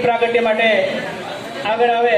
પ્રાગટ્ય માટે આગળ આવે.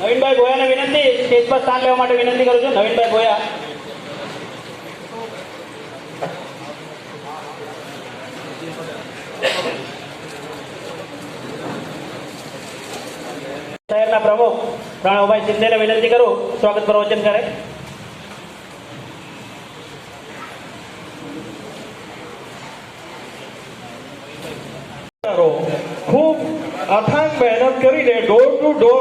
નવીનભાઈ ગોયાને વિનંતી સ્ટેજ પર સ્થાન લેવા માટે વિનંતી કરું છું. નવીનભાઈ ગોયા. શહેરના પ્રમુખ પ્રણવભાઈ સિંધેને વિનંતી કરું. સ્વાગત પ્રવચન કરે. ખૂબ અથાગ મહેનત કરીને ડોર ટુ ડોર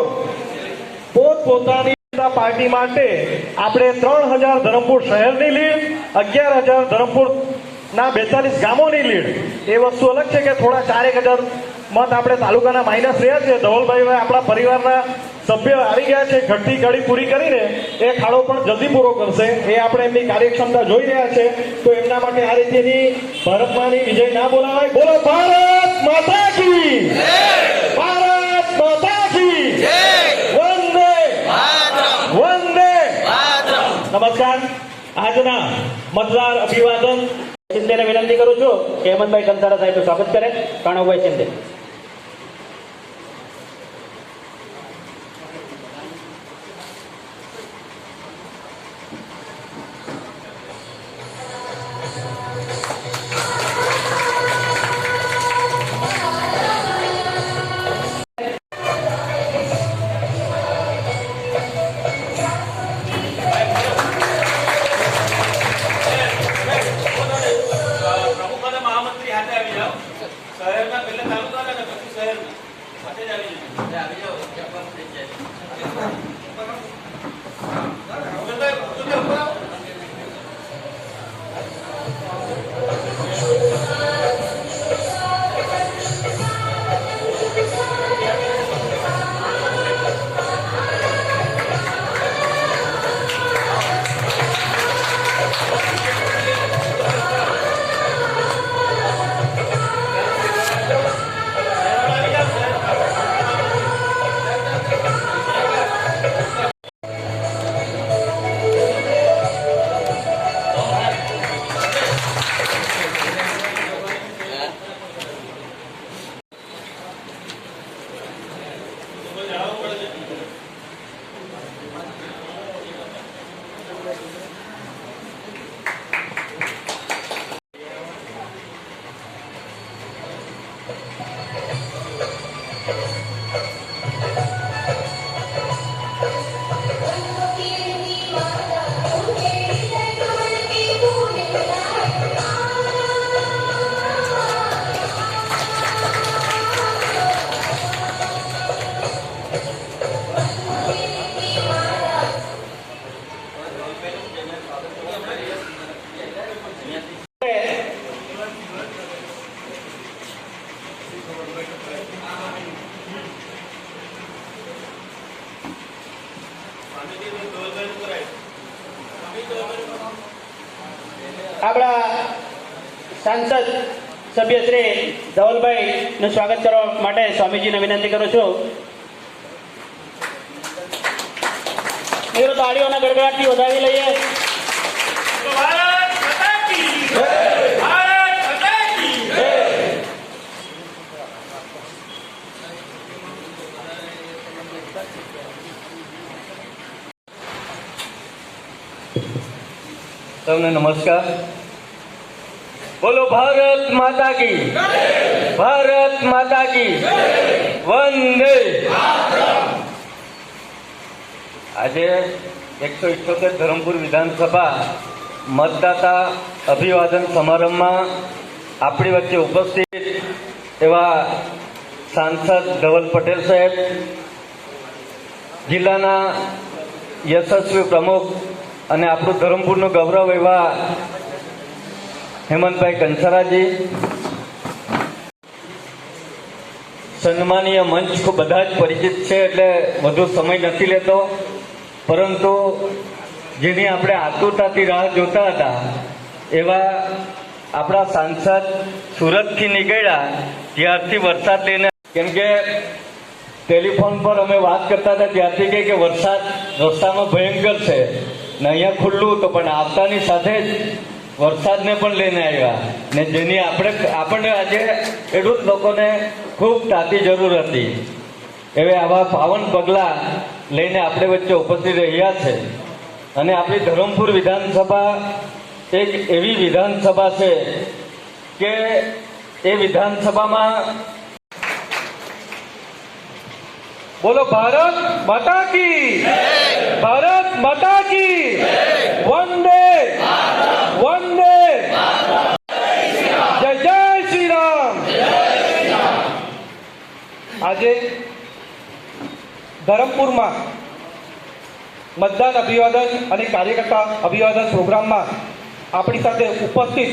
પોતપોતાની પાર્ટી માટે આપણે ત્રણ હજાર ધરમપુર શહેરની લીડ, અગિયાર હજાર ધરમપુર ના બેતાલીસ ગામોની લીડ. એ વસ્તુ અલગ છે કે થોડા ચારેક હજાર મત આપણે તાલુકાના માઇનસ રહ્યા છે. ધવલભાઈ આપણા પરિવારના સભ્ય આવી ગયા છે. ઘટતી ઘડી પૂરી કરીને એ ખાડો પણ જલ્દી પૂરો કરશે. એ આપણે એમની કાર્યક્ષમતા જોઈ રહ્યા છે. તો એમના માટે આ રીતેની ભારતમાંની વિજય ના બોલાવાય. બોલો ભારત માતા કી વંદે વંદે નમસ્કાર આજના મતદાર અભિવાદન શિંદેને વિનંતી કરું છું. કે હેમંતભાઈ કંસારા સાહેબનું સ્વાગત કરે. પ્રણવભાઈ શિંદે. સાંસદ સભ્ય શ્રી ધવલભાઈનું સ્વાગત કરવા માટે સ્વામીજીને વિનંતી કરું છું. મિત્રો, તાળીઓના ગડગડાટથી વધાવી લઈએ. સૌને નમસ્કાર. બોલો ભારત માતા કી. ભારત માતા કી. વંદે. આજે એકસો ઇઠ્યોતેર ધરમપુર વિધાનસભા મતદાતા અભિવાદન સમારંભમાં આપણી વચ્ચે ઉપસ્થિત એવા સાંસદ ધવલ પટેલ સાહેબ, જિલ્લાના યશસ્વી પ્રમુખ અને આપણું ધરમપુરનું ગૌરવ એવા હેમંતભાઈ કંસારાજી. સન્માનીય મંચ બધા જ પરિચિત છે એટલે વધુ સમય નથી લેતો. પરંતુ જેની આપણે આતુરતાથી રાહ જોતા હતા, એવા આપણા સાંસદ સુરતથી નીકળ્યા, ત્યારથી વરસાદ લઈને કેમ કે ટેલિફોન પર અમે વાત કરતા હતા, ત્યારથી કે વરસાદ રસ્તામાં ભયંકર છે. ને અહીંયા ખુલ્લું તો પણ આવતાની સાથે જ વરસાદને પણ લઈને આવ્યા. ને જેની આપણે આપણને આજે ખેડૂત લોકોને ખૂબ તાતી જરૂર હતી. એવે આવા પાવન પગલાં લઈને આપણે વચ્ચે ઉપસ્થિત રહ્યા છે. અને આપણી ધરમપુર વિધાનસભા એક એવી વિધાનસભા છે કે એ વિધાનસભામાં બોલો, ભારત માતા કી ભારત માતા કી વંદે વંદે જય જય શ્રી રામ આજે ધરમપુરમાં મતદાન અભિવાદન અને કાર્યકર્તા અભિવાદન પ્રોગ્રામમાં આપણી સાથે ઉપસ્થિત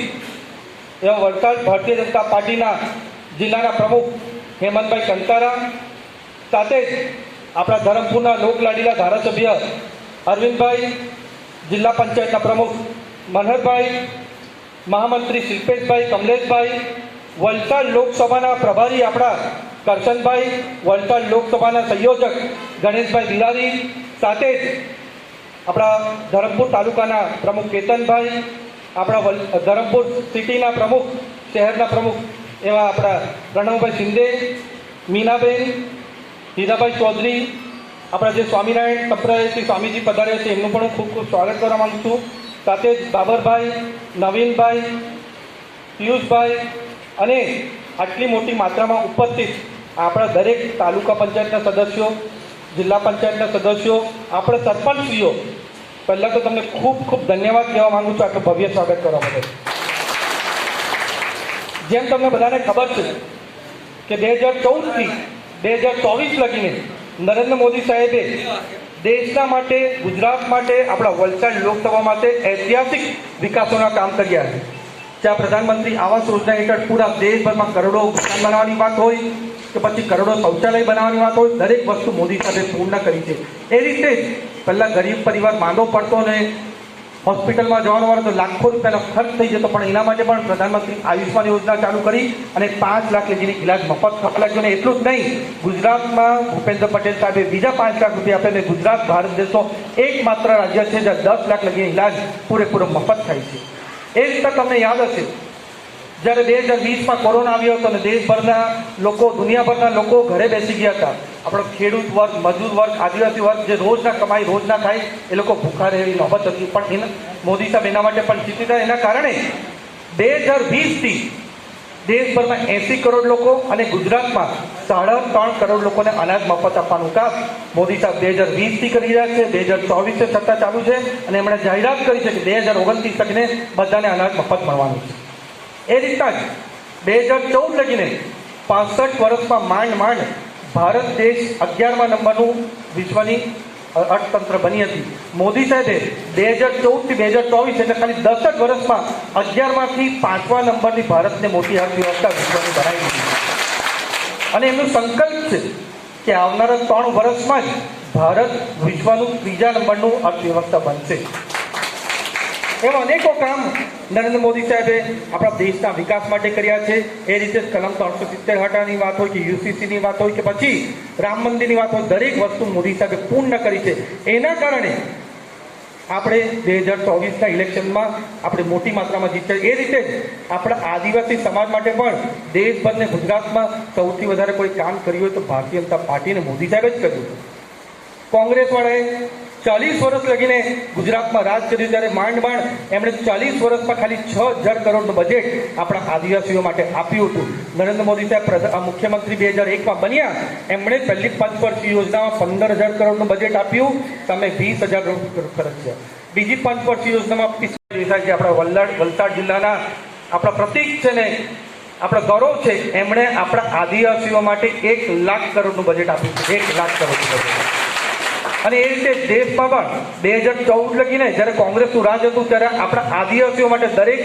એવા વલસાડ ભારતીય જનતા પાર્ટીના જિલ્લાના પ્રમુખ હેમંતભાઈ કંતારા સાથે જ આપણા ધરમપુરના લોકલાડીલા ધારાસભ્ય અરવિંદભાઈ, જિલ્લા પંચાયતના પ્રમુખ મનહરભાઈ, મહામંત્રી શિલ્પેશભાઈ, કમલેશભાઈ વલસાડ લોકસભાના પ્રભારી આપણા કરશનભાઈ વલસાડ લોકસભાના સંયોજક ગણેશભાઈ બિલારી સાથે જ આપણા ધરમપુર તાલુકાના પ્રમુખ કેતનભાઈ, આપણા ધરમપુર સિટીના પ્રમુખ, શહેરના પ્રમુખ એવા આપણા પ્રણવભાઈ શિંદે, મીનાબેન હીરાભાઈ ચૌધરી, આપણા જે સ્વામિનારાયણ સંપ્રદાયથી સ્વામીજી પધાર્યા છે, એમનું પણ હું ખૂબ ખૂબ સ્વાગત કરવા માગું છું. સાથે જ બાબરભાઈ, નવીનભાઈ, પિયુષભાઈ અને આટલી મોટી માત્રામાં ઉપસ્થિત આપણા દરેક તાલુકા પંચાયતના સદસ્યો, જિલ્લા પંચાયતના સદસ્યો, આપણે સરપંચશ્રીઓ, પહેલાં તો તમને ખૂબ ખૂબ ધન્યવાદ કહેવા માંગુ છું. આટલું ભવ્ય સ્વાગત કરવા માટે. જેમ તમને બધાને ખબર છે કે બે હજાર ચૌદથી બે હજાર ચોવીસ લગીને નરેન્દ્ર મોદી સાહેબે દેશના માટે, ગુજરાત માટે, આપણા વલસાડ લોકસભા માટે ઐતિહાસિક વિકાસોના કામ કર્યા છે. જ્યાં પ્રધાનમંત્રી આવાસ યોજના હેઠળ પૂરા દેશભરમાં કરોડો મકાન બનાવવાની વાત હોય કે પછી કરોડો શૌચાલય બનાવવાની વાત હોય, દરેક વસ્તુ મોદી સાથે પૂર્ણ કરી છે. એ રીતે જ પહેલાં ગરીબ પરિવાર માંદો પડતો ને હોસ્પિટલમાં જવાનો વાળો તો લાખો રૂપિયાનો ખર્ચ થઈ જતો, પણ એના માટે પણ પ્રધાનમંત્રી આયુષ્માન યોજના ચાલુ કરી અને પાંચ લાખ લગીની ઇલાજ મફત લાગ્યો ને એટલું જ નહીં, ગુજરાતમાં ભૂપેન્દ્ર પટેલ સાહેબે બીજા પાંચ લાખ રૂપિયા આપે ને ગુજરાત, ભારત દેશનો એકમાત્ર રાજ્ય છે જ્યાં દસ લાખ લગીને ઇલાજ પૂરેપૂરો મફત થાય છે. એ રીતે તમને યાદ હશે જ્યારે બે હજાર વીસમાં કોરોના આવ્યો હતો અને દેશભરના લોકો, દુનિયાભરના લોકો ઘરે બેસી ગયા હતા. આપણો ખેડૂત વર્ગ, મજૂર વર્ગ, આદિવાસી વર્ગ જે રોજના કમાઈ રોજના ખાય, એ લોકો ભૂખા રહે એવી નોબત હતી. પણ એના, મોદી સાહેબ એના માટે પણ ચિંતિત હતા એના કારણે બે હજાર વીસથી દેશભરમાં એંસી કરોડ લોકો અને ગુજરાતમાં સાડા ત્રણ કરોડ લોકોને અનાજ મફત આપવાનું કામ મોદી સાહેબ બે હજાર વીસથી કરી રહ્યા છે. બે હજાર ચોવીસથી સત્તા ચાલુ છે અને એમણે જાહેરાત કરી છે કે બે હજાર ઓગણત્રીસ તકને બધાને અનાજ મફત મળવાનું છે. એ રીતના જ બે હજાર ચૌદ લગીને પાસઠ વર્ષમાં માંડ માંડ ભારત દેશ અગિયારમા નંબરનું વિશ્વની અર્થતંત્ર બની હતી. મોદી સાહેબે બે હજાર ચૌદથી બે હજાર ચોવીસ એટલે ખાલી દસ જ વર્ષમાં અગિયારમાંથી પાંચમા નંબરની ભારતને મોટી અર્થવ્યવસ્થા વિશ્વની બનાવી દીધી. અને એમનો સંકલ્પ છે કે આવનારા ત્રણ વર્ષમાં જ ભારત વિશ્વનું ત્રીજા નંબરનું અર્થવ્યવસ્થા બનશે. એવા અનેકો કામ નરેન્દ્ર મોદી સાહેબે આપણા દેશના વિકાસ માટે કર્યા છે. એ રીતે કલમ ત્રણસો સિત્તેર હટાની વાત હોય કે યુસીસીની વાત હોય કે પછી રામ મંદિરની વાત હોય, દરેક વસ્તુ મોદી સાહેબે પૂર્ણ કરી છે. એના કારણે આપણે બે હજાર ચોવીસના ઇલેક્શનમાં આપણે મોટી માત્રામાં જીત્યા એ રીતે જ આપણા આદિવાસી સમાજ માટે પણ દેશભરને ગુજરાતમાં સૌથી વધારે કોઈ કામ કર્યું હોય તો ભારતીય જનતા પાર્ટીને મોદી સાહેબે જ કર્યું કોંગ્રેસ વાળાએ ચાલીસ વર્ષ લગીને ગુજરાતમાં રાજ કર્યું ત્યારે માંડ માંડ એમણે ચાલીસ વર્ષમાં ખાલી છ હજાર કરોડનું બજેટ આપણા આદિવાસીઓ માટે આપ્યું હતું. નરેન્દ્ર મોદી સાહેબ મુખ્યમંત્રી બે હજાર એકમાં બન્યા, એમણે પહેલી પંચવર્ષીય યોજનામાં પંદર હજાર કરોડનું બજેટ આપ્યું. તમે વીસ હજાર ખર્ચ છે બીજી પંચવર્ષીય યોજનામાં પિસ્તાલીસ આપણા વલસાડ વલસાડ જિલ્લાના આપણા પ્રતિક છે ને, આપણા ગૌરવ છે, એમણે આપણા આદિવાસીઓ માટે એક લાખ કરોડનું બજેટ આપ્યું છે. એક લાખ કરોડનું બજેટ અને એ રીતે દેશમાં પણ બે હજાર ચૌદ લગીને જ્યારે કોંગ્રેસનું રાજ હતું, ત્યારે આપણા આદિવાસીઓ માટે દરેક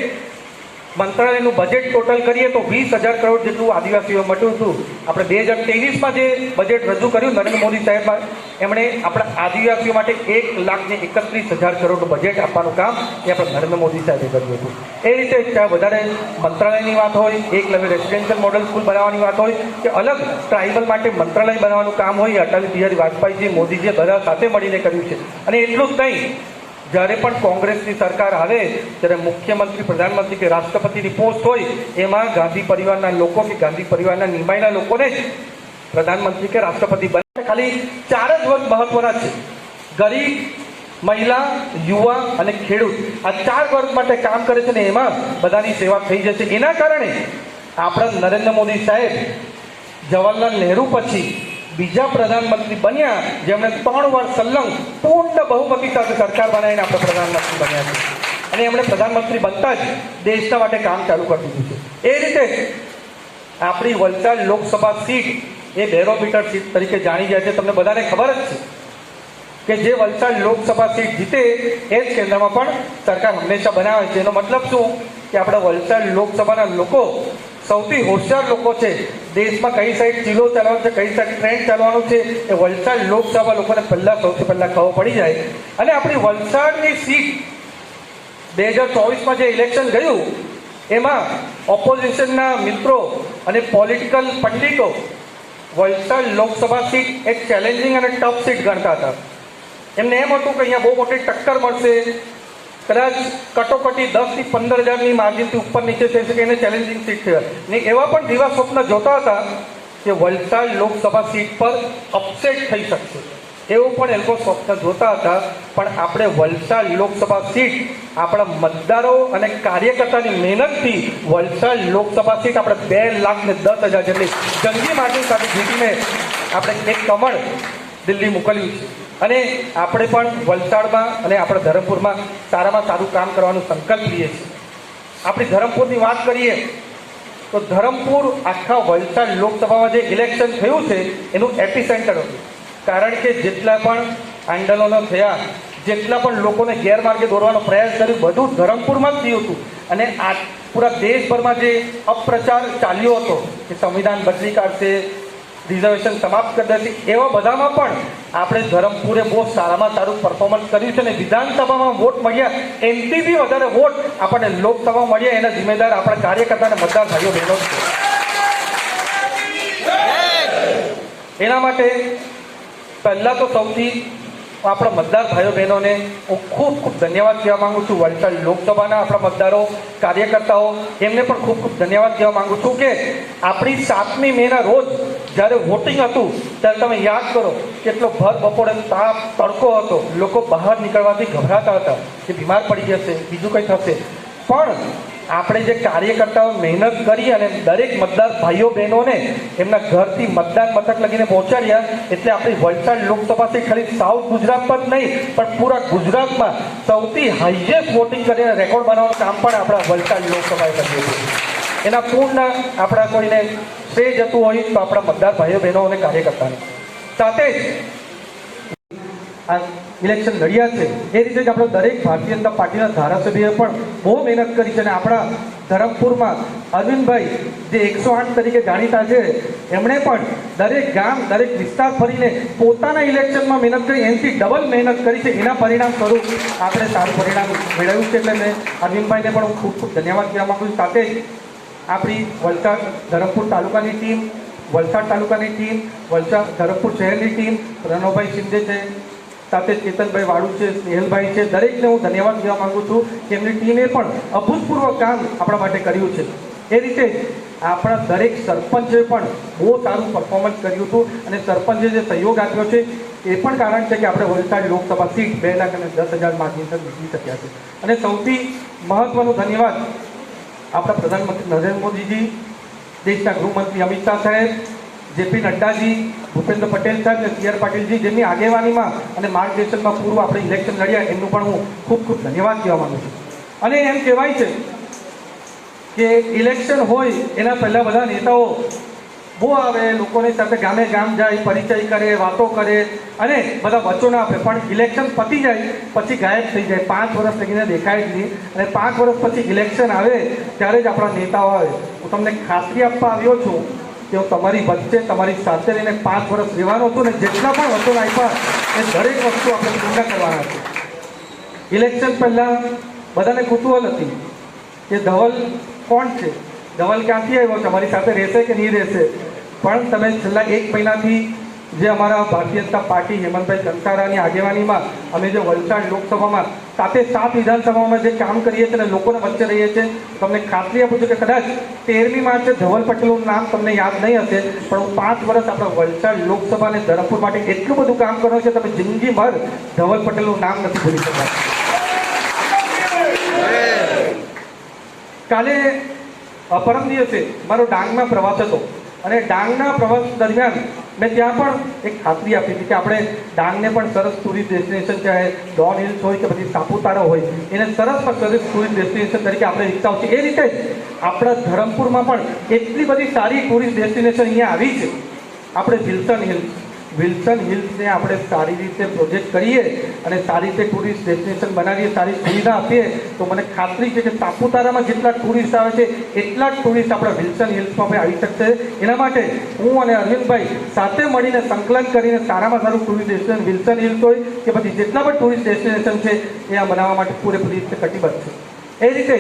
મંત્રાલયનું બજેટ ટોટલ કરીએ તો વીસ હજાર કરોડ જેટલું આદિવાસીઓ મળ્યું હતું. આપણે બે હજાર ત્રેવીસમાં જે બજેટ રજૂ કર્યું, નરેન્દ્ર મોદી સાહેબ એમણે આપણા આદિવાસીઓ માટે એક લાખ ને એકત્રીસ હજાર કરોડનું બજેટ આપવાનું કામ એ આપણે નરેન્દ્ર મોદી સાહેબે કર્યું હતું. એ રીતે ત્યાં વધારે મંત્રાલયની વાત હોય, એક લવે રેસિડેન્શિયલ મોડલ સ્કૂલ બનાવવાની વાત હોય, કે અલગ ટ્રાઇબલ માટે મંત્રાલય બનાવવાનું કામ હોય, અટલ બિહારી વાજપેયીજી મોદીજીએ બધા સાથે મળીને કર્યું છે. અને એટલું જ નહીં જ્યારે પણ કોંગ્રેસની સરકાર આવે, ત્યારે મુખ્યમંત્રી, પ્રધાનમંત્રી કે રાષ્ટ્રપતિની પોસ્ટ હોય, એમાં ગાંધી પરિવારના લોકો કે ગાંધી પરિવારના નિમાયેલા લોકોને જ પ્રધાનમંત્રી કે રાષ્ટ્રપતિ બને. ખાલી ચાર જ વર્ગ મહત્વના છે. ગરીબ, મહિલા, યુવા અને ખેડૂત. આ ચાર વર્ગ માટે કામ કરે છે ને એમાં બધાની સેવા થઈ જશે. એના કારણે આપણા નરેન્દ્ર મોદી સાહેબ, જવાહરલાલ નહેરુ પછી બીજા પ્રધાનમંત્રી બન્યા, જેમણે ત્રણ વર્ષ સંલગ્ન પૂર્ણ બહુમતી સાથે સરકાર બનાવીને આપણે પ્રધાનમંત્રી બન્યા છે. અને એમણે પ્રધાનમંત્રી બનતા જ દેશના માટે કામ ચાલુ કરી દીધું છે. એ રીતે આપણી વલસાડ લોકસભા સીટ એ બેરોમીટર સીટ તરીકે જાણી જાય છે. તમને બધાને ખબર જ છે કે જે વલસાડ લોકસભા સીટ જીતે એ જ કેન્દ્રમાં પણ સરકાર હંમેશા બનાવે છે. એનો મતલબ શું? કે આપણા વલસાડ લોકસભાના લોકો સૌથી હોશિયાર લોકો છે. દેશમાં કઈ સાઈડ ચીલો ચાલવાનો છે, કઈ સાઈડ ટ્રેન ચાલવાનું છે, એ વલસાડ લોકસભા લોકોને પહેલા સૌથી પહેલા ખબર પડી જાય. અને આપણી વલસાડની સીટ બે હજાર ચોવીસમાં જે ઇલેક્શન ગયું, એમાં ઓપોઝિશનના મિત્રો અને પોલિટિકલ પંડિતો વલસાડ લોકસભા સીટ એક ચેલેન્જિંગ અને ટફ સીટ ગણતા હતા. એમને એમ હતું કે અહીંયા બહુ મોટી ટક્કર મળશે કદાચ કટોકટી દસથી પંદર હજારની માર્જિનથી ઉપર નીચે થઈ શકે, એને ચેલેન્જિંગ સીટ છે. ને એવા પણ દીવા સ્વપ્ન જોતા હતા કે વલસાડ લોકસભા સીટ પર અપસેટ થઈ શકશે. એવું પણ એ લોકો સ્વપ્ન જોતા હતા. પણ આપણે વલસાડ લોકસભા સીટ આપણા મતદારો અને કાર્યકર્તાની મહેનતથી વલસાડ લોકસભા સીટ આપણે બે લાખ ને દસ હજાર જેટલી જંગી માર્જિન સાથે જીતીને આપણે એક કમળ દિલ્હી મોકલ્યું છે. અને આપણે પણ વલસાડમાં અને આપણા ધરમપુરમાં સારામાં સારું કામ કરવાનો સંકલ્પ લઈએ છીએ. આપણી ધરમપુરની વાત કરીએ, તો ધરમપુર આખા વલસાડ લોકસભામાં જે ઇલેક્શન થયું છે, એનું એપી સેન્ટર હતું. કારણ કે જેટલા પણ આંદોલનો થયા, જેટલા પણ લોકોને ગેરમાર્ગે દોરવાનો પ્રયાસ કર્યો, બધું ધરમપુરમાં જ થયું હતું. અને આ પૂરા દેશભરમાં જે અપ્રચાર ચાલ્યો હતો, કે સંવિધાન બદલી કાઢશે રિઝર્વેશન સમાપ્ત કરી દેશે. એવા બધામાં પણ આપણે ધરમપુરે બહુ સારામાં સારું પરફોર્મન્સ કર્યું છે અને વિધાનસભામાં વોટ મળ્યા. એમથી બી વધારે વોટ આપણને લોકસભામાં મળ્યા. એના જિમ્મેદાર આપણા કાર્યકર્તા અને મતદાર ભાઈઓ બહેનો છે. એના માટે પહેલાં તો સૌથી આપણા મતદાર ભાઈઓ બહેનોને હું ખૂબ ખૂબ ધન્યવાદ કહેવા માંગુ છું. વલસાડ લોકસભાના આપણા મતદારો, કાર્યકર્તાઓ, એમને પણ ખૂબ ખૂબ ધન્યવાદ કહેવા માંગુ છું કે આપણી સાતમી મેના રોજ જ્યારે વોટિંગ હતું, ત્યારે તમે યાદ કરો કેટલો ભર બપોરે તાપ, તડકો હતો. લોકો બહાર નીકળવાથી ગભરાતા હતા કે બીમાર પડી જશે, બીજું કંઈ થશે. પણ આપણે જે કાર્યકર્તાઓ મહેનત કરી અને દરેક મતદાર ભાઈઓ, બહેનોને એમના ઘરથી મતદાન મથક લગીને પહોંચાડ્યા, એટલે આપણી વલસાડ લોકસભાથી ખાલી સાઉથ ગુજરાતમાં જ નહીં, પણ પૂરા ગુજરાતમાં સૌથી હાઈએસ્ટ વોટિંગ કરીને રેકોર્ડ બનાવવાનું કામ પણ આપણા વલસાડ લોકસભાએ કર્યું હતું. એના પૂર્ણ આપણા કોઈને શ્રેય જતું હોય તો આપણા મતદાર ભાઈઓ, બહેનો અને કાર્યકર્તાને. સાથે જ આ ઇલેક્શન લડ્યા છે. એ રીતે જ આપણે દરેક ભારતીય જનતા પાર્ટીના ધારાસભ્યએ પણ બહુ મહેનત કરી છે અને આપણા ધરમપુરમાં અરવિંદભાઈ જે એકસો આઠ તરીકે જાણીતા છે, એમણે પણ દરેક ગામ, દરેક વિસ્તાર ફરીને પોતાના ઇલેક્શનમાં મહેનત કરી, એનાથી ડબલ મહેનત કરી છે. એના પરિણામ સ્વરૂપ આપણે સારું પરિણામ મેળવ્યું છે એટલે મેં અરવિંદભાઈને પણ હું ખૂબ ખૂબ ધન્યવાદ કહેવા માગું છું. સાથે જ આપણી વલસાડ ધરમપુર તાલુકાની ટીમ, વલસાડ તાલુકાની ટીમ, વલસાડ ધરમપુર શહેરની ટીમ રણોભાઈ શિંદે છે સાથે ચેતનભાઈ વાળુ છે, સ્નેહલભાઈ છે, દરેકને હું ધન્યવાદ કહેવા માંગુ છું કે એમની ટીમે પણ અભૂતપૂર્વ કામ આપણા માટે કર્યું છે. એ રીતે આપણા દરેક સરપંચે પણ બહુ સારું પરફોર્મન્સ કર્યું હતું અને સરપંચે જે સહયોગ આપ્યો છે, એ પણ કારણ છે કે આપણે વલસાડ લોકસભા સીટ બે લાખ અને દસ હજાર માર્જિનથી જીતી શક્યા છે. અને સૌથી મહત્વનું ધન્યવાદ આપણા પ્રધાનમંત્રી નરેન્દ્ર મોદીજી દેશના ગૃહમંત્રી અમિત શાહ સાહેબ જેપી નડ્ડાજી, ભૂપેન્દ્ર પટેલ સાહેબ અને સી આર પાટીલજી જેમની આગેવાનીમાં અને માર્ગદર્શનમાં પૂર્વ આપણે ઇલેક્શન લડ્યા, એમનું પણ હું ખૂબ ખૂબ ધન્યવાદ કહેવા માંગુ છું. અને એમ કહેવાય છે કે ઇલેક્શન હોય એના પહેલાં બધા નેતાઓ બહુ આવે, લોકોની સાથે ગામે ગામ જાય, પરિચય કરે, વાતો કરે અને બધા વચનો આપે. પણ ઇલેક્શન પતી જાય, પછી ગાયબ થઈ જાય. પાંચ વર્ષ લગીને દેખાય જ નહીં. અને પાંચ વર્ષ પછી ઇલેક્શન આવે, ત્યારે જ આપણા નેતાઓ આવે. હું તમને ખાતરી આપવા આવ્યો છું કે હું તમારી વચ્ચે તમારી સાથે રહીને પાંચ વર્ષ રહેવાનો હતું ને જેટલા પણ વચનો આપ્યા, એ દરેક વસ્તુ આપણે પૂર્ણ કરવાના છે. ઇલેક્શન પહેલાં બધાને કુતૂહલ હતી કે ધવલ કોણ છે? ધવલ ક્યાંથી આવ્યો તમારી સાથે રહેશે કે નહીં રહેશે? પણ તમે છેલ્લા એક મહિનાથી જે અમારા ભારતીય જનતા પાર્ટી હેમંતભાઈ કંસારાની આગેવાનીમાં અમે જે વલસાડ લોકસભામાં સાથે સાત વિધાનસભામાં જે કામ કરીએ છીએ અને લોકોને વચ્ચે રહીએ છીએ, તમને ખાતરી આપું છું કે કદાચ તેરમી માર્ચે ધવલ પટેલનું નામ તમને યાદ નહીં હશે, પણ હું પાંચ વર્ષ આપણા વલસાડ લોકસભા અને ધરમપુર માટે એટલું બધું કામ કર્યું છે, તમે જિંદગીભર ધવલ પટેલનું નામ નથી ભૂલી શકતા. કાલે અપરમ પરમ દિવસે મારો ડાંગમાં પ્રવાસ હતો અને ડાંગના પ્રવાસ દરમિયાન મેં ત્યાં પણ એક ખાતરી આપી હતી કે આપણે ડાંગને પણ સરસ ટુરિસ્ટ ડેસ્ટિનેશન ચાહે ડોન હિલ્સ હોય કે પછી સાપુતારા હોય, એને સરસ સરસ ટુરિસ્ટ ડેસ્ટિનેશન તરીકે આપણે વિકસાવ છે. એ રીતે જ આપણા ધરમપુરમાં પણ એટલી બધી સારી ટુરિસ્ટ ડેસ્ટિનેશન અહીંયા આવી છે. આપણે વિલ્સન હિલ્સ વિલ્સન હિલ્સને આપણે સારી રીતે પ્રોજેક્ટ કરીએ અને સારી રીતે ટુરિસ્ટ ડેસ્ટિનેશન બનાવીએ, સારી સુવિધા આપીએ, તો મને ખાતરી છે કે સાપુતારામાં જેટલા ટુરિસ્ટ આવે છે, એટલા જ ટુરિસ્ટ આપણા વિલ્સન હિલ્સમાં પણ આવી શકશે. એના માટે હું અને અરવિંદભાઈ સાથે મળીને સંકલન કરીને સારામાં સારું ટુરિસ્ટ ડેસ્ટિનેશન, વિલ્સન હિલ્સ હોય કે પછી જેટલા પણ ટુરિસ્ટ ડેસ્ટિનેશન છે, એ આ બનાવવા માટે પૂરેપૂરી રીતે કટિબદ્ધ છે. એ રીતે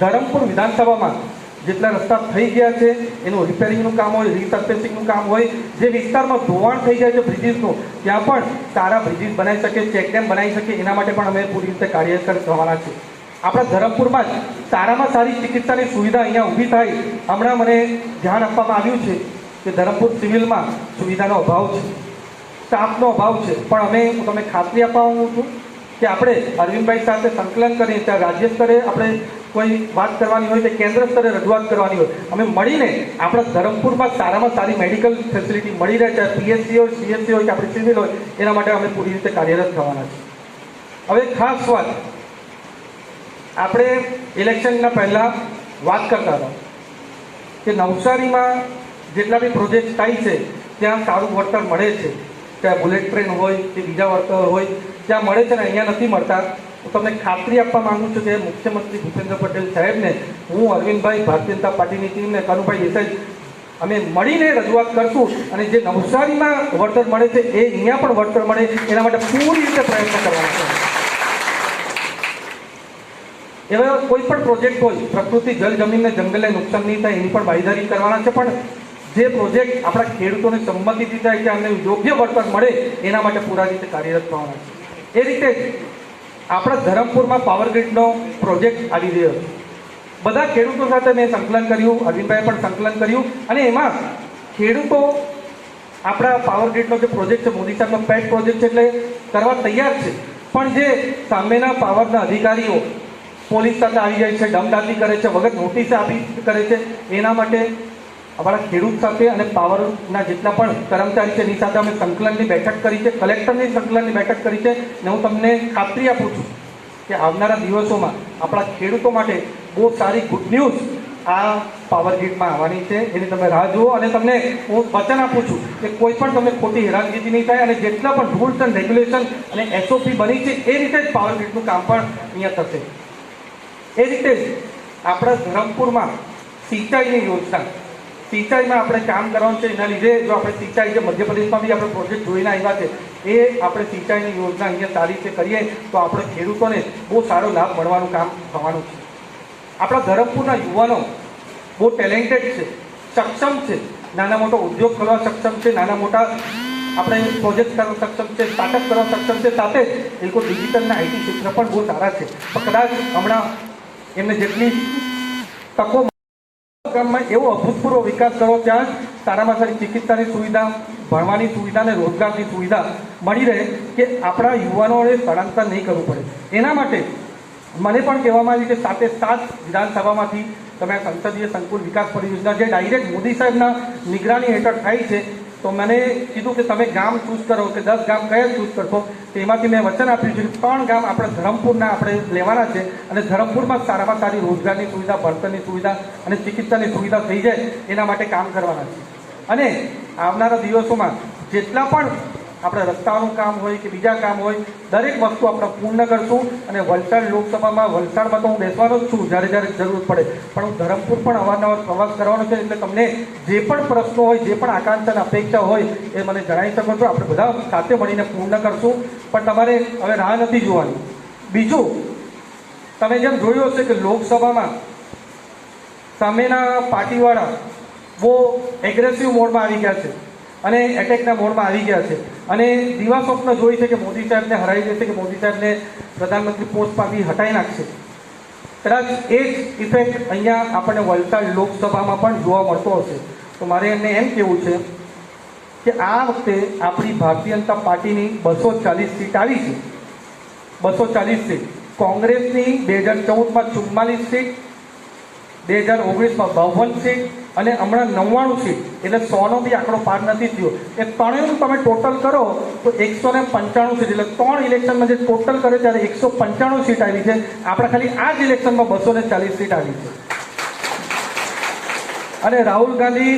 ધરમપુર વિધાનસભામાં જેટલા રસ્તા થઈ ગયા છે, એનું રિપેરિંગનું કામ હોય રીસર્ફેસિંગનું કામ હોય, જે વિસ્તારમાં ધોવાણ થઈ જાય છે બ્રિજીસનું, ત્યાં પણ સારા બ્રિજીસ બનાવી શકે ચેકડેમ બનાવી શકે, એના માટે પણ અમે પૂરી રીતે કાર્યકર થવાના છીએ. આપણા ધરમપુરમાં જ સારામાં સારી ચિકિત્સાની સુવિધા અહીંયા ઊભી થાય. હમણાં મને ધ્યાન આપવામાં આવ્યું છે કે ધરમપુર સિવિલમાં સુવિધાનો અભાવ છે. સ્ટાફનો અભાવ છે. પણ અમે, હું તમને ખાતરી આપવા માગું છું કે આપણે અરવિંદભાઈ સાથે સંકલન કરી ત્યાં રાજ્ય સ્તરે આપણે કોઈ વાત કરવાની હોય કે કેન્દ્ર સ્તરે રજૂઆત કરવાની હોય. અમે મળીને આપણા ધરમપુરમાં સારામાં સારી મેડિકલ ફેસિલિટી મળી રહે છે પીએચસી હોય સીએચસી હોય કે આપણી સિવિલ હોય, એના માટે અમે પૂરી રીતે કાર્યરત થવાના છે હવે ખાસ વાત. આપણે ઇલેક્શનના પહેલાં વાત કરતા હતા કે નવસારીમાં જેટલા બી પ્રોજેક્ટ થાય છે, ત્યાં સારું વળતર મળે છે. ત્યાં બુલેટ ટ્રેન હોય કે બીજા વળતર હોય, ત્યાં મળે છે ને, અહીંયા નથી મળતા. હું તમને ખાતરી આપવા માંગુ છું કે મુખ્યમંત્રી ભૂપેન્દ્ર પટેલ સાહેબને, હું અરવિંદભાઈ ભારતીય જનતા પાર્ટીની ટીમને, કનુભાઈ દેસાઈ, અમે મળીને રજૂઆત કરશું અને જે નવસારીમાં વળતર મળે છે, એ અહીંયા પણ વળતર મળે, એના માટે પૂરી રીતે પ્રયત્ન કરવાનો છે. એવા કોઈ પણ પ્રોજેક્ટ હોય, પ્રકૃતિ, જળ જમીનને જંગલને નુકસાન નહીં થાય, એની પણ બાંયધારી કરવાના છે, પણ જે પ્રોજેક્ટ આપણા ખેડૂતોને સંબંધિત થાય કે અમને યોગ્ય વળતર મળે, એના માટે પૂરા રીતે કાર્યરત થવાના છે. એ રીતે આપણા ધરમપુરમાં પાવર ગ્રીડનો પ્રોજેક્ટ આવી રહ્યો બધા ખેડૂતો સાથે મેં સંકલન કર્યું અરવિંદભાઈએ પણ સંકલન કર્યું અને એમાં ખેડૂતો આપણા પાવર ગ્રીડનો જે પ્રોજેક્ટ છે, મોદી સાહેબનો પેટ પ્રોજેક્ટ છે એટલે કરવા તૈયાર છે. પણ જે સામેના પાવરના અધિકારીઓ પોલીસ સાથે આવી જાય છે, દમદાતી કરે છે, વગર નોટિસ આપી કરે છે, એના માટે અમારા ખેડૂત સાથે અને પાવરના જેટલા પણ કર્મચારી છે, એની સાથે અમે સંકલનની બેઠક કરી છે, કલેક્ટરની સંકલનની બેઠક કરી છે ને હું તમને ખાતરી આપું છું કે આવનારા દિવસોમાં આપણા ખેડૂતો માટે બહુ સારી ગુડ ન્યૂઝ આ પાવર ગ્રીડમાં આવવાની છે. એની તમે રાહ જુઓ અને તમને હું વચન આપું છું કે કોઈ પણ તમને ખોટી હેરાનગીતી નહીં થાય અને જેટલા પણ રૂલ્સ એન્ડ રેગ્યુલેશન અને એસઓપી બની છે, એ રીતે જ પાવર ગ્રીડનું કામ પણ અહીંયા થશે. એ રીતે જ આપણા ધરમપુરમાં સિંચાઈની યોજના સિંચાઈમાં આપણે કામ કરવાનું છે, એના લીધે જો આપણે સિંચાઈ જે મધ્યપ્રદેશમાં બી આપણે પ્રોજેક્ટ જોઈને આવ્યા છે, એ આપણે સિંચાઈની યોજના અહીંયા સારી રીતે કરીએ તો આપણે ખેડૂતોને બહુ સારો લાભ મળવાનું કામ થવાનું છે. આપણા ધરમપુરના યુવાનો બહુ ટેલેન્ટેડ છે, સક્ષમ છે, નાના મોટો ઉદ્યોગ કરવા સક્ષમ છે, નાના મોટા આપણે પ્રોજેક્ટ કરવા સક્ષમ છે સ્ટાર્ટઅપ કરવા સક્ષમ છે, સાથે એ લોકો ડિજિટલના આઈટી ક્ષેત્ર પણ બહુ સારા છે. પણ કદાચ હમણાં એમને જેટલી તકો ગામમાં એવો અભૂતપૂર્વ વિકાસ કરો ત્યાં સારામાં સારી ચિકિત્સાની સુવિધા, ભણવાની સુવિધા અને રોજગારની સુવિધા મળી રહે કે આપણા યુવાનોએ સ્થળાંતર નહીં કરવું પડે. એના માટે મને પણ કહેવામાં આવ્યું કે સાતે સાત વિધાનસભામાંથી તમે સંસદીય સંકુલ વિકાસ પરિયોજના જે ડાયરેક્ટ મોદી સાહેબના નિગરાની હેઠળ થાય છે તો મને કીધું કે તમે ગામ ચૂઝ કરો કે દસ ગામ કયા ચૂઝ કરશો? તો એમાંથી મેં વચન આપ્યું છે કે ત્રણ ગામ આપણે ધરમપુરના આપણે લેવાના છે અને ધરમપુરમાં સારામાં સારી રોજગારની સુવિધા, ભણતરની સુવિધા અને ચિકિત્સાની સુવિધા થઈ જાય એના માટે કામ કરવાના છે. અને આવનારા દિવસોમાં જેટલા પણ આપણે રસ્તાનું કામ હોય કે બીજા કામ હોય, દરેક વસ્તુ આપણે પૂર્ણ કરશું અને વલસાડ લોકસભામાં વલસાડમાં તો હું બેસવાનો જ છું જ્યારે જ્યારે જરૂર પડે. પણ હું ધરમપુર પણ અવારનવાર પ્રવાસ કરવાનો છે, એટલે તમને જે પણ પ્રશ્નો હોય, જે પણ આકાંક્ષા અપેક્ષા હોય એ મને જણાવી શકો છો. આપણે બધા સાથે મળીને પૂર્ણ કરશું. પણ તમારે હવે રાહ નથી જોવાની. બીજું, તમે જેમ જોયું હશે કે લોકસભામાં સામેના પાર્ટીવાળા બહુ એગ્રેસિવ મોડમાં આવી ગયા છે. અને એટેકના મોડમાં આવી ગયા છે. અને દિવા સ્વપ્ન જોઈ છે કે મોદી સાહેબને હરાઈ દેશે કે મોદી સાહેબને પ્રધાનમંત્રી પોસ્ટ પરથી હટાવી નાખશે. કદાચ એ જ ઇફેક્ટ અહીંયા આપણને વલસાડ લોકસભામાં પણ જોવા મળતો હશે. તો મારે એમને એમ કહેવું છે કે આ વખતે આપણી ભારતીય જનતા પાર્ટીની બસો ચાલીસ સીટ આવી છે. બસો ચાલીસ સીટ. કોંગ્રેસની બે હજાર ચૌદમાં ચુમ્માલીસ સીટ, બે હજાર ઓગણીસમાં બાવન સીટ અને હમણાં નવ્વાણું સીટ એટલે સોનો બી આંકડો પાર નથી થયો. એ ત્રણેયનું તમે ટોટલ કરો, તો એકસો ને પંચાણું સીટ એટલે ત્રણ ઇલેક્શનમાં જે ટોટલ કરે ત્યારે એકસો પંચાણું સીટ આવી છે. આપણે ખાલી આ જ ઇલેક્શનમાં બસો ને ચાલીસ સીટ આવી છે. અને રાહુલ ગાંધી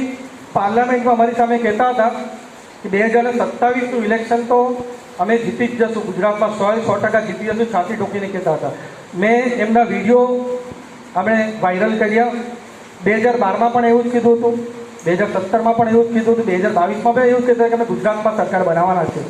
પાર્લામેન્ટમાં અમારી સામે કહેતા હતા કે બે હજાર સત્તાવીસનું ઇલેક્શન તો અમે જીતી જ જશું. ગુજરાતમાં સો સો ટકા જીતી જશું, છાતી ટોકીને કહેતા હતા. મેં એમના વીડિયો અમે વાયરલ કર્યા. બે હજાર બારમાં પણ એવું જ કીધું હતું. બે હજાર સત્તરમાં પણ એવું જ કીધું હતું. બે હજાર બાવીસમાં પણ એવું જ કીધું કે અમે ગુજરાતમાં સરકાર બનાવવાના છે.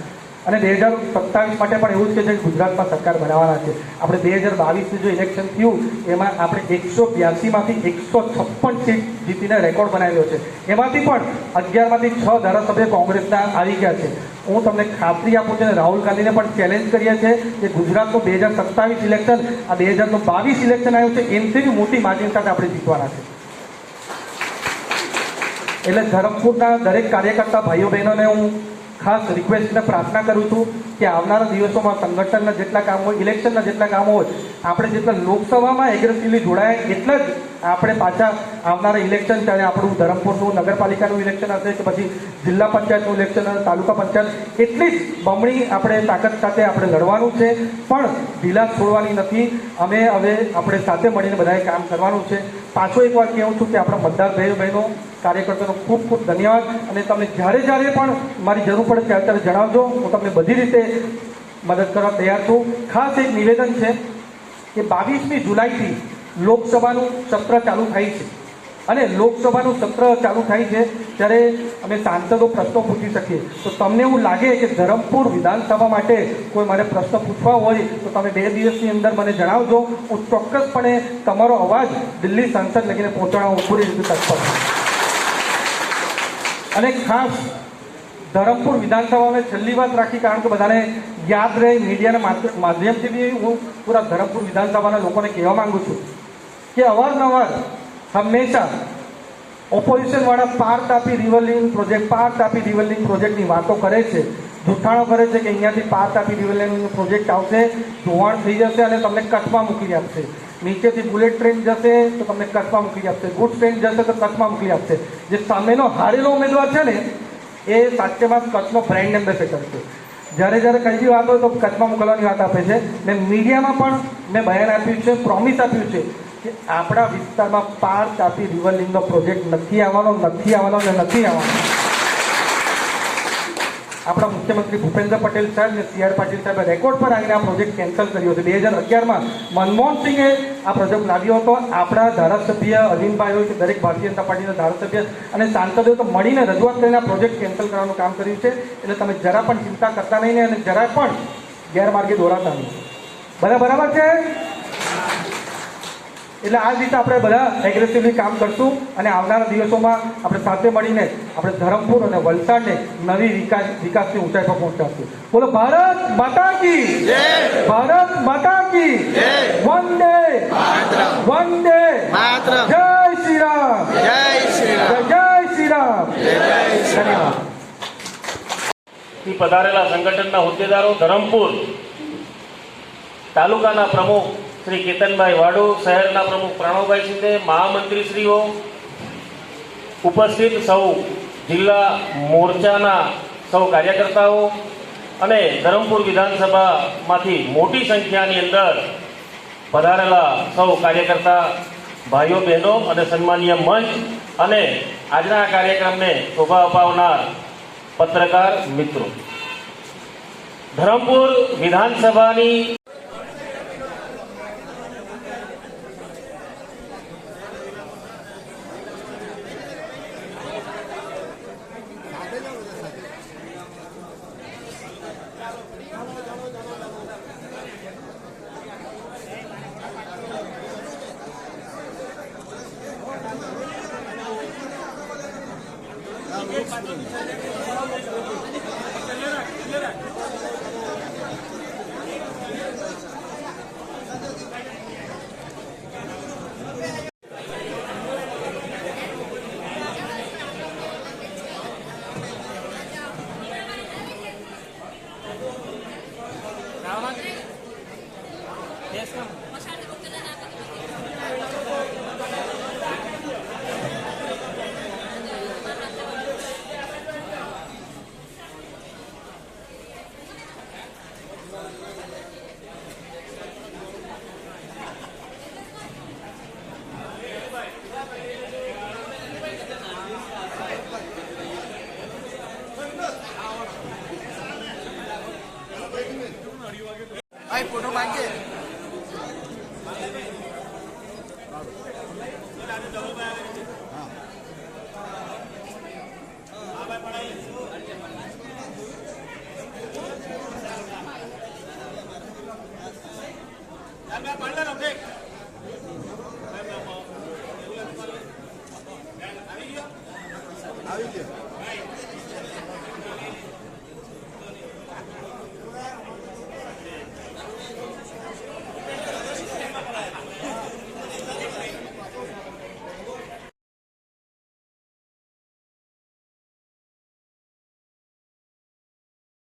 અને બે હજાર સત્તાવીસ માટે પણ એવું જ કીધું કે ગુજરાતમાં સરકાર બનાવવાના છે. આપણે બે હજાર બાવીસનું જો ઇલેક્શન થયું, એમાં આપણે એકસો બ્યાસીમાંથી એકસો છપ્પન સીટ જીતીને રેકોર્ડ બનાવ્યો છે. એમાંથી પણ અગિયારમાંથી છ ધારાસભ્ય કોંગ્રેસના આવી ગયા છે. હું તમને ખાતરી આપું છું અને રાહુલ ગાંધીને પણ ચેલેન્જ કરીએ છીએ કે ગુજરાતનું બે હજાર સત્તાવીસ ઇલેક્શન આ બે હજારનું બાવીસ ઇલેક્શન આવ્યું છે. એમથી બી મોટી માર્જિન સાથે આપણે જીતવાના છે. એટલે ધરમપુરના દરેક કાર્યકર્તા ભાઈઓ બહેનોને હું ખાસ રિક્વેસ્ટ અને પ્રાર્થના કરું છું કે આવનારા દિવસોમાં સંગઠનના જેટલા કામ હોય ઇલેક્શનના જેટલા કામ હોય, આપણે જેટલા લોકસભામાં એગ્રેસિવલી જોડાય એટલા જ આપણે પાછા આવનારા ઇલેક્શન ત્યારે આપણું ધરમપુરનું નગરપાલિકાનું ઇલેક્શન હશે કે પછી જિલ્લા પંચાયતનું ઇલેક્શન તાલુકા પંચાયત એટલી જ બમણી આપણે તાકાત સાથે આપણે લડવાનું છે. પણ ઢીલા છોડવાની નથી. અમે હવે આપણે સાથે મળીને બધાએ કામ કરવાનું છે. પાછો એક વાર કહેવું છું કે આપણા મતદાર ભાઈ બહેનો કાર્યકર્તાનો ખૂબ ખૂબ ધન્યવાદ. અને તમે જ્યારે જ્યારે પણ મારી જરૂર પડે ત્યારે ત્યારે જણાવજો. હું તમને બધી રીતે મદદ કરવા તૈયાર છું. ખાસ એક નિવેદન છે કે બાવીસમી જુલાઈથી લોકસભાનું સત્ર ચાલુ થાય છે. અને લોકસભાનું સત્ર ચાલુ થાય છે ત્યારે અમે સાંસદો પ્રશ્નો પૂછી શકીએ. તો તમને એવું લાગે કે ધરમપુર વિધાનસભા માટે કોઈ મારે પ્રશ્ન પૂછવા હોય, તો તમે બે દિવસની અંદર મને જણાવજો. હું ચોક્કસપણે તમારો અવાજ દિલ્હી સંસદ લગીને પહોંચાડવા પૂરી રીતે તત્પર. અને ખાસ ધરમપુર વિધાનસભામાં છેલ્લી વાત રાખી કારણ કે બધાને યાદ રહે, મીડિયાના માધ્ય- માધ્યમથી બી હું પૂરા ધરમપુર વિધાનસભાના લોકોને કહેવા માંગુ છું. કે અવારનવાર હંમેશા ઓપોઝિશનવાળા પાર તાપી રિવરલિંગ પ્રોજેક્ટ પાર તાપી રિવરલિંગ પ્રોજેક્ટની વાતો કરે છે. જૂઠાણો કરે છે કે અહીંયાથી પાર તાપી રિવરલિંગ પ્રોજેક્ટ આવશે, ધોવાણ થઈ જશે અને તમને કચ્છમાં મોકલી આપશે. નીચેથી બુલેટ ટ્રેન જશે તો તમને કચ્છમાં મોકલી આપશે. ગુડ ટ્રેન જશે તો કચ્છમાં મોકલી આપશે. જે સામેનો હારેલો ઉમેદવાર છે ને, એ સાચેમાં કચ્છનો બ્રાન્ડ એમ્બેસેડર છે. જ્યારે જ્યારે કઈ બી વાત હોય તો કચ્છમાં મોકલવાની વાત આપે છે. મેં મીડિયામાં પણ મેં બયાન આપ્યું છે પ્રોમિસ આપ્યું છે. કે આપણા વિસ્તારમાં પાર તાપી રિવરલિંગનો પ્રોજેક્ટ નથી આવવાનો નથી આવવાનો ને નથી આવવાનો. આપણા મુખ્યમંત્રી ભૂપેન્દ્ર પટેલ સાહેબ અને સી આર પાટીલ સાહેબે રેકોર્ડ પર આવીને આ પ્રોજેક્ટ કેન્સલ કર્યો છે. બે હજાર અગિયારમાં મનમોહન સિંહે આ પ્રોજેક્ટ લાવ્યો હતો. આપણા ધારાસભ્ય અરવિંદભાઈ હોય કે દરેક ભારતીય જનતા પાર્ટીના ધારાસભ્ય અને સાંસદોએ તો મળીને રજૂઆત કરીને આ પ્રોજેક્ટ કેન્સલ કરવાનું કામ કર્યું છે. એટલે તમે જરા પણ ચિંતા કરતા નહીં ને અને જરા પણ ગેરમાર્ગે દોરાતા નહીં. બધા બરાબર છે? એટલે આ રીતે આપણે બધા એગ્રેસિવલી કામ કરશું અને આવનારા દિવસોમાં આપણે સાથે મળીને આપણે ધરમપુર અને વલસાડને નવી વિકાસ વિકાસની ઊંચાઈ પર પહોંચાડશું. બોલો ભારત માતા કી ભારત માતા કી વંદે વંદે જય શ્રી રામ જય શ્રી રામ જય જય શ્રી રામ જય શ્રી રામ ધન્યવાદ પધારેલા સંગઠનના હોદ્દેદારો ધરમપુર તાલુકાના પ્રમુખ શ્રી કેતનભાઈ વાડુ શહેરના પ્રમુખ પ્રણવભાઈ શિંદે મહામંત્રીશ્રીઓ ઉપસ્થિત સૌ જિલ્લા મોરચાના સૌ કાર્યકર્તાઓ અને ધરમપુર વિધાનસભામાંથી મોટી સંખ્યાની અંદર પધારેલા સૌ કાર્યકર્તા, ભાઈઓ, બહેનો અને સન્માનીય મંચ અને આજના આ કાર્યક્રમને શોભા અપાવનાર પત્રકાર મિત્રો. ધરમપુર વિધાનસભાની Gracias.